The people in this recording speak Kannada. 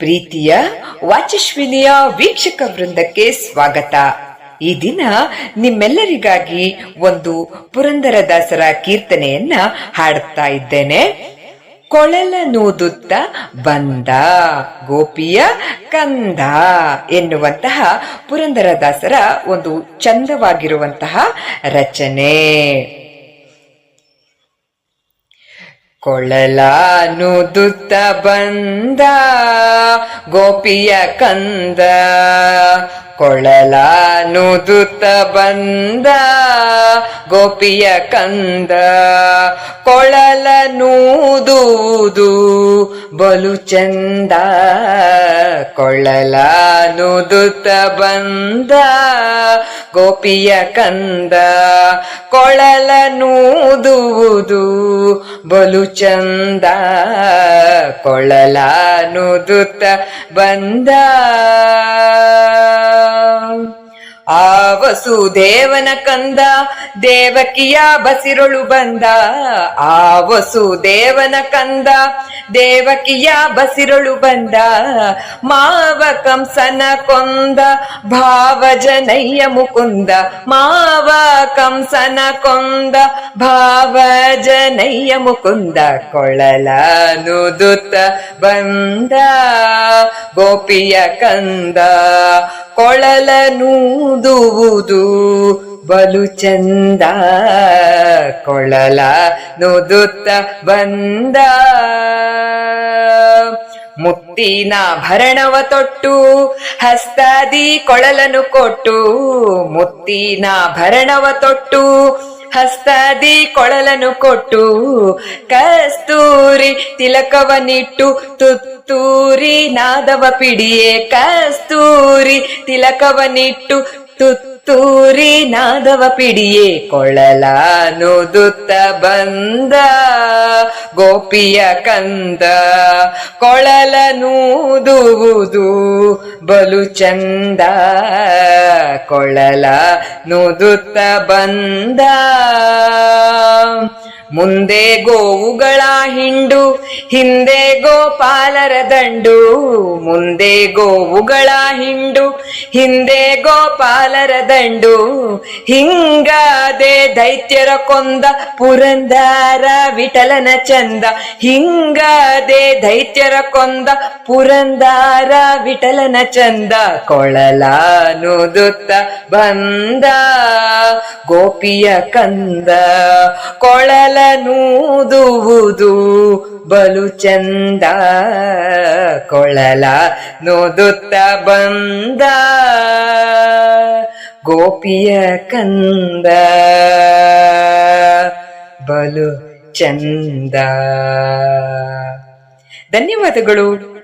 ಪ್ರೀತಿಯ ವಾಚಸ್ವಿನಿಯ ವೀಕ್ಷಕ ವೃಂದಕ್ಕೆ ಸ್ವಾಗತ. ಈ ದಿನ ನಿಮ್ಮೆಲ್ಲರಿಗಾಗಿ ಒಂದು ಪುರಂದರದಾಸರ ಕೀರ್ತನೆಯನ್ನ ಹಾಡುತ್ತಾ ಇದ್ದೇನೆ. ಕೊಳಲ ನೂದುತ್ತ ಬಂದ, ಗೋಪಿಯ ಕಂದ ಎನ್ನುವಂತಹ ಪುರಂದರದಾಸರ ಒಂದು ಚಂದವಾಗಿರುವಂತಹ ರಚನೆ. ಕೊಳಲಾನುದುತ್ತ ಬಂದ ಗೋಪಿಯ ಕಂದ. ಕೊಳಲಾನುದುತ್ತ ಬಂದ ಗೋಪಿಯ ಕಂದ. ಕೊಳಲ ನೂದುವುದು ಬಲು ಚಂದ. ಕೊಳಲಾನುದುತ್ತ ಬಂದ ಗೋಪಿಯ ಕಂದ ಕೊಳಲ ನೂದುವುದು ಬಲು ಚಂದ ಕೊಳಲಾನುದುತ ಬಂದ. ವಸುದೇವನ ಕಂದ, ದೇವಕಿಯ ಬಸಿರೊಳು ಬಂದ. ಆ ವಸುದೇವನ ಕಂದ, ದೇವಕಿಯ ಬಸಿರೊಳು ಬಂದ. ಮಾವ ಕಂಸನ ಕೊಂದ, ಭಾವಜನಯ್ಯ ಮುಕುಂದ. ಮಾವ ಕಂಸನ ಕೊಂದ, ಭಾವಜನಯ್ಯ ಮುಕುಂದ. ಕೊಳಲ ನುದುತ್ತ ಬಂದ. ಗೋಪಿಯ ಕಂದ ಕೊಳಲ ನೂದುವುದು ಬಲು ಚಂದ ಕೊಳಲ ನುದುತ್ತ ಬಂದ. ಮುತ್ತಿನ ಭರಣವ ತೊಟ್ಟು, ಹಸ್ತಾದಿ ಕೊಳಲನು ಕೊಟ್ಟು, ಮುತ್ತಿನ ಭರಣವ ತೊಟ್ಟು, ಹಸ್ತಾದಿ ಕೊಳಲನು ಕೊಟ್ಟು, ಕಸ್ತೂರಿ ತಿಲಕವನಿಟ್ಟು ತುತ್ತೂರಿ ನಾದವ ಪಿಡಿಯೇ ಕಸ್ತೂರಿ ತಿಲಕವನಿಟ್ಟು ತುತ್ತೂರಿ ನಾದವ ಪಿಡಿಯೇ ಕೊಳಲ ನುದುತ್ತ ಬಂದ ಗೋಪಿಯ ಕಂದ ಕೊಳಲ ನೂದುವುದು ಬಲು ಚಂದ ಕೊಳಲ ನುದುತ್ತ ಬಂದ ಮುಂದೆ ಗೋವುಗಳ ಹಿಂಡು, ಹಿಂದೆ ಗೋಪಾಲರ ದಂಡು. ಮುಂದೆ ಗೋವುಗಳ ಹಿಂಡು, ಹಿಂದೆ ಗೋಪಾಲರ ದಂಡು. ಹಿಂಗಾದೆ ದೈತ್ಯರ ಕೊಂದ ಪುರಂದರ ವಿಠಲನ ಚಂದ. ಹಿಂಗಾದೆ ದೈತ್ಯರ ಕೊಂದ ಪುರಂದರ ವಿಠಲನ ಚಂದ. ಕೊಳಲಾನುದುತ್ತ ಬಂದ ಗೋಪಿಯ ಕಂದ. ಕೊಳಲ ನೂದುವುದು ಬಲು ಚಂದ ಕೊಳಲ ನೋದುತ್ತ ಬಂದ ಗೋಪಿಯ ಕಂದ ಬಲು ಚಂದ. ಧನ್ಯವಾದಗಳು.